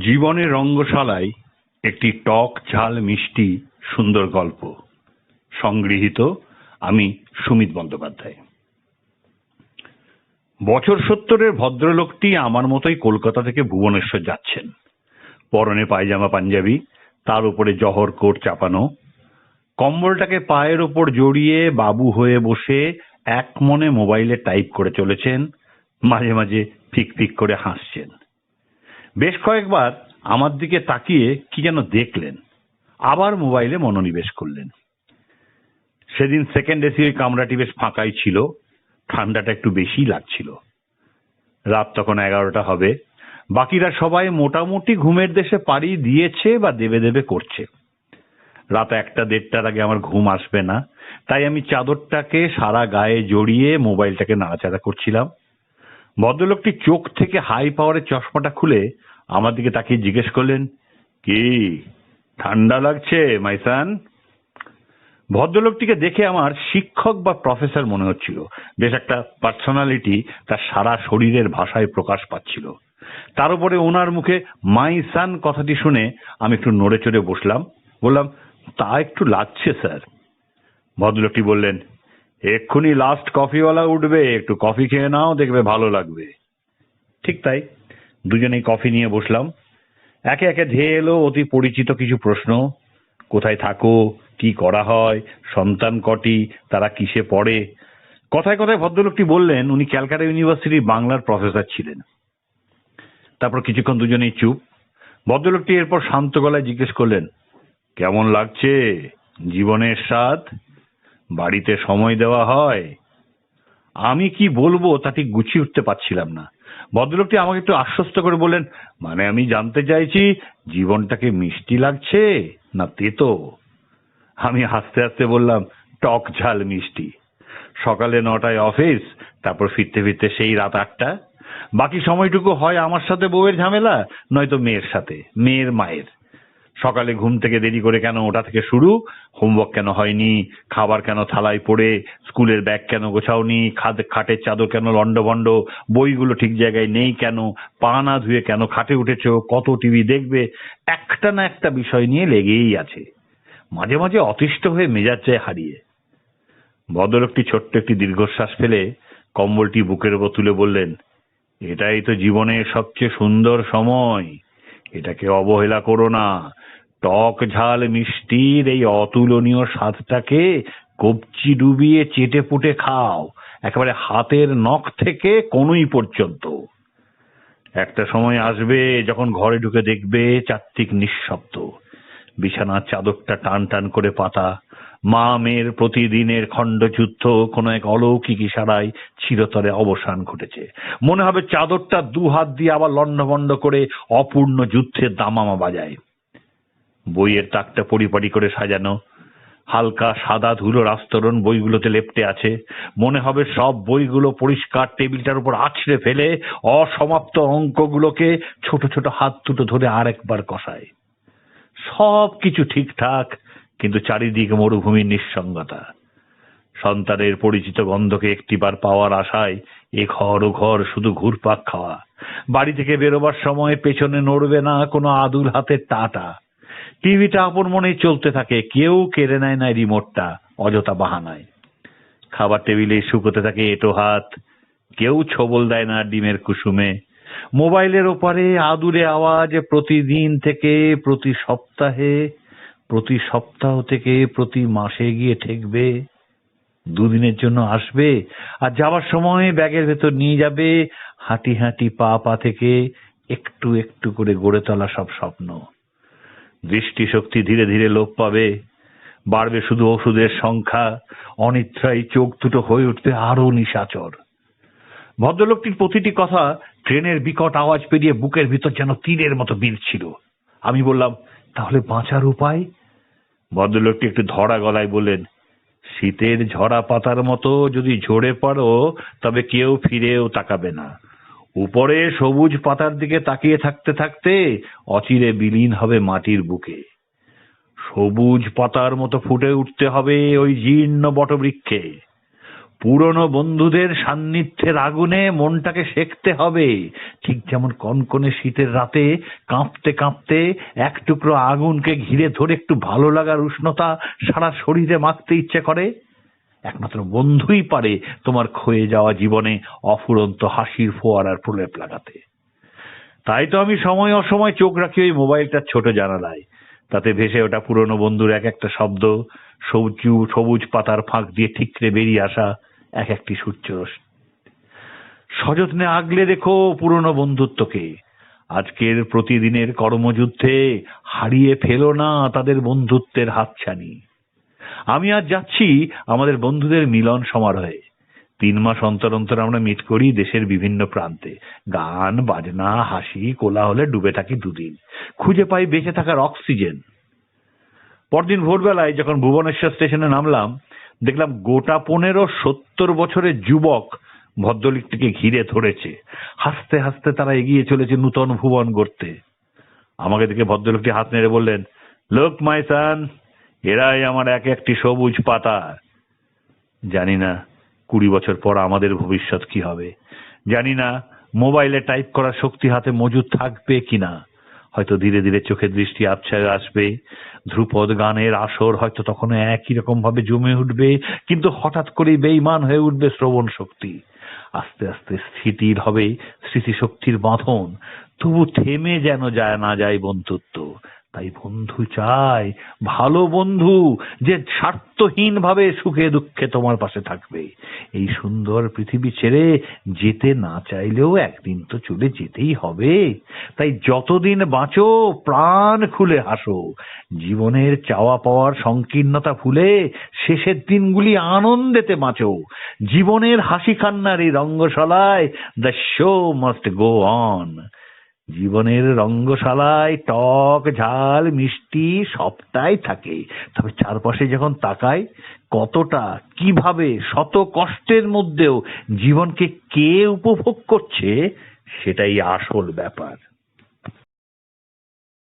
জীবনের রঙ্গশালায় একটি টক ঝাল মিষ্টি সুন্দর গল্প। সংগৃহীত আমি সুমিত বন্দ্যোপাধ্যায়। বছর সত্তরের ভদ্রলোকটি আমার মতোই কলকাতা থেকে ভুবনেশ্বর যাচ্ছেন। পরনে পায়জামা পাঞ্জাবি, তার উপরে জহর কোট চাপানো, কম্বলটাকে পায়ের ওপর জড়িয়ে বাবু হয়ে বসে এক মনে মোবাইলে টাইপ করে চলেছেন, মাঝে মাঝে ফিক ফিক করে হাসছেন। বেশ কয়েকবার আমার দিকে তাকিয়ে কি যেন দেখলেন। আবার মোবাইলে মনোনিবেশ করলেন। সেদিন সেকেন্ড এসি ওই কামরাটি বেশ ফাঁকাই ছিল, ঠান্ডাটা একটু বেশি লাগছিল। রাত তখন এগারোটা হবে। বাকিরা সবাই মোটামুটি ঘুমের দেশে পাড়ি দিয়েছে বা দেবে দেবে করছে। রাত একটা দেড়টার আগে আমার ঘুম আসবে না, তাই আমি চাদরটাকে সারা গায়ে জড়িয়ে মোবাইলটাকে নাড়াচাড়া করছিলাম। ভদ্রলোকটি চোখ থেকে হাই পাওয়ারের চশমাটা খুলে আমার দিকে তাকিয়ে জিজ্ঞেস করলেন, কি, ঠান্ডা লাগছে মাইসান ভদ্রলোকটিকে দেখে আমার শিক্ষক বা প্রফেসর মনে হচ্ছিল। বেশ একটা পার্সোনালিটি তার সারা শরীরের ভাষায় প্রকাশ পাচ্ছিল। তার উপরে ওনার মুখে, মাই সান কথাটি শুনে আমি একটু নড়ে চড়ে বসলাম। বললাম, তা একটু লাগছে, স্যার। ভদ্রলোকটি বললেন এক্ষুনি লাস্ট কফিওয়ালা উঠবে, একটু কফি খেয়ে নাও, দেখবে ভালো লাগবে। ঠিক তাই। দুজনেই কফি নিয়ে বসলাম। একে একে ধেয়ে এলো অতি পরিচিত কিছু প্রশ্ন। কোথায় থাকো, কি করা হয়, সন্তান কটি, তারা কিসে পড়ে? কথায় কথায় ভদ্রলোকটি বললেন, উনি ক্যালকাটা ইউনিভার্সিটির বাংলার প্রফেসর ছিলেন। তারপর কিছুক্ষণ দুজনেই চুপ। ভদ্রলোকটি এরপর শান্ত গলায় জিজ্ঞেস করলেন, কেমন লাগছে? জীবনের স্বাদ? বাড়িতে সময় দেওয়া হয়। আমি কি বলব তা ঠিক গুছিয়ে উঠতে পারছিলাম না। ভদ্রলোকটি আমাকে একটু আশ্বস্ত করে বললেন মানে আমি জানতে চাইছি জীবনটাকে মিষ্টি লাগছে না তেতো? আমি হাসতে হাসতে বললাম, টক ঝাল মিষ্টি। সকালে নটায় অফিস, তারপর ফিরতে ফিরতে সেই রাত আটটা। বাকি সময়টুকু হয় আমার সাথে বউয়ের ঝামেলা, নয়তো মেয়ের সাথে, মেয়ের মায়ের। সকালে ঘুম থেকে দেরি করে কেন ওটা থেকে শুরু? হোমওয়ার্ক কেন হয়নি? খাবার কেন থালায় পড়ে? স্কুলের ব্যাগ কেন গোছাওনি? খাদ, খাটের চাদর কেন লন্ডভন্ড বইগুলো ঠিক জায়গায় নেই কেন? পা না ধুয়ে কেন খাটে উঠেছ? কত টিভি দেখবে? একটা না একটা বিষয় নিয়ে লেগেই আছে। মাঝে মাঝে অতিষ্ঠ হয়ে মেজাজ যায় হারিয়ে। ভদ্রলোকটি ছোট্ট একটি দীর্ঘশ্বাস ফেলে কম্বলটি বুকের ওপর তুলে বললেন, এটাই তো জীবনের সবচেয়ে সুন্দর সময়। এটাকে অবহেলা করো না। টক ঝাল মিষ্টির এই অতুলনীয় স্বাদটাকে কবচি ডুবিয়ে চেটে পুটে খাও। একেবারে হাতের নখ থেকে কনুই পর্যন্ত। একটা সময় আসবে যখন ঘরে ঢুকে দেখবে চাত্তিক নিঃশব্দ। বিছানার চাদরটা টান টান করে পাতা। মা মেয়ের প্রতিদিনের খণ্ডযুদ্ধ কোনো এক অলৌকিক ইশারায় চিরতরে অবসান ঘটেছে। মনে হবে চাদরটা দু হাত দিয়ে আবার লণ্ডভণ্ড করে অপূর্ণ যুদ্ধের দামামা বাজায়। বইয়ের তাকটা পরিপাটি করে সাজানো। হালকা সাদা ধুলোর আস্তরণ বইগুলোতে লেপটে আছে। মনে হবে সব বইগুলো পরিষ্কার টেবিলটার উপর আছড়ে ফেলে অসমাপ্ত অঙ্কগুলোকে ছোট ছোট হাত দুটো ধরে আরেকবার কষায়। সব কিছু ঠিকঠাক, কিন্তু চারিদিক মরুভূমির নিঃসঙ্গতা। সন্তানের পরিচিত গন্ধকে একটিবার পাওয়ার আশায় এ ঘর ও ঘর শুধু ঘুরপাক খাওয়া। বাড়ি থেকে বেরোবার সময় পেছনে নড়বে না কোনো আদুর হাতের টাটা টিভিটা আপন মনেই চলতে থাকে, কেউ কেড়ে নেয় না রিমোটটা, অযথা বাহানায়। খাবার টেবিলে শুকোতে থাকে এটো হাত, কেউ ছবল দেয় না ডিমের কুসুমে। মোবাইলের ওপারে আদুরে আওয়াজ প্রতিদিন থেকে, প্রতি সপ্তাহে, প্রতি সপ্তাহ থেকে, প্রতি মাসে গিয়ে ঠেকবে। দুদিনের জন্য আসবে আর যাওয়ার সময় ব্যাগের ভেতর নিয়ে যাবে। হাঁটি হাঁটি পা পা থেকে একটু একটু করে গড়ে তোলা সব স্বপ্ন। দৃষ্টিশক্তি ধীরে ধীরে লোপ পাবে। বাড়বে শুধু ওষুধের সংখ্যা। অনিদ্রায় চোখ দুটো হয়ে উঠবে আরও নিশাচর। ভদ্রলোকটির প্রতিটি কথা ট্রেনের বিকট আওয়াজ পেরিয়ে বুকের ভিতর যেন তীরের মতো ছিল আমি বললাম, তাহলে বাঁচার উপায়? ভদ্রলোকটি একটু ধরা গলায় বললেন, শীতের ঝরা পাতার মতো যদি ঝরে পড়ো, তবে কেউ ফিরেও তাকাবে না। উপরে সবুজ পাতার দিকে তাকিয়ে থাকতে থাকতে অচিরে বিলীন হবে মাটির বুকে। সবুজ পাতার মতো ফুটে উঠতে হবে ওই জীর্ণ বটবৃক্ষে। পুরনো বন্ধুদের সান্নিধ্যের আগুনে মনটাকে সেকতে হবে। ঠিক যেমন কনকনে শীতের রাতে কাঁপতে কাঁপতে এক টুকরো আগুনকে ঘিরে ধরে একটু ভালো লাগার উষ্ণতা সারা শরীরে মাখতে ইচ্ছে করে একমাত্র বন্ধুই পারে তোমার ক্ষয়ে যাওয়া জীবনে অফুরন্ত হাসির ফোয়ারার প্রলেপ লাগাতে। তাই তো আমি সময় অসময় চোখ রাখি ওই মোবাইলটার ছোট জানালায়। তাতে ভেসে ওটা পুরনো বন্ধুর এক একটা শব্দ, সবুজ সবুজ পাতার ফাঁক দিয়ে ঠিকরে বেরিয়ে আসা এক একটি সূর্য। সযত্নে আগলে রেখো পুরনো বন্ধুত্বকে। আজকের প্রতিদিনের কর্মযুদ্ধে হারিয়ে ফেলো না তাদের বন্ধুত্বের হাতছানি। আমি আজ যাচ্ছি আমাদের বন্ধুদের মিলন সমারোহে। তিন মাস অন্তর অন্তর আমরা মিট করি দেশের বিভিন্ন প্রান্তে। গান, বাজনা, হাসি, কোলাহলে ডুবে থাকি দুদিন। খুঁজে পাই বেঁচে থাকার অক্সিজেন। পরদিন ভোরবেলায় যখন ভুবনেশ্বর স্টেশনে নামলাম, দেখলাম গোটা পনেরো সত্তর বছরের যুবক ভদ্রলিকটিকে ঘিরে ধরেছে। হাসতে হাসতে তারা এগিয়ে চলেছে নূতন ভুবন গড়তে। আমাকে দেখে ভদ্রলোকটি হাত নেড়ে বললেন লোক মাই সান এরাই আমার এক একটি সবুজ পাতা। জানি না কুড়ি বছর পর আমাদের ভবিষ্যৎ কি হবে। জানি না মোবাইলে টাইপ করার শক্তি হাতে মজুদ থাকবে কিনা। হয়তো ধীরে ধীরে চোখের দৃষ্টি আবছায় আসবে। ধ্রুপদ গানের আসর হয়তো তখনও একই রকম ভাবে জমে উঠবে, কিন্তু হঠাৎ করেই বেইমান হয়ে উঠবে শ্রবণ শক্তি। আস্তে আস্তে স্থিতির হবে স্মৃতিশক্তির বাঁধন। তবু থেমে যেন যায় না যায় বন্ধুত্ব। তাই বন্ধু চাই, ভালো বন্ধু, যে স্বার্থহীন ভাবে সুখে দুঃখে তোমার পাশে থাকবে। এই সুন্দর পৃথিবী ছেড়ে যেতে না চাইলেও একদিন তো চলে যেতেই হবে। তাই যতদিন বাঁচো, প্রাণ খুলে হাসো। জীবনের চাওয়া পাওয়ার সংকীর্ণতা ভুলে শেষের দিনগুলি আনন্দেতে বাঁচো। জীবনের হাসি কান্নার এই রঙ্গশালায় the show must go on জীবনের রঙ্গশালায় টক, ঝাল, মিষ্টি সবটাই থাকে। তবে চারপাশে যখন তাকাই, কতটা, কীভাবে, শত কষ্টের মধ্যেও জীবনকে কে উপভোগ করছে, সেটাই আসল ব্যাপার।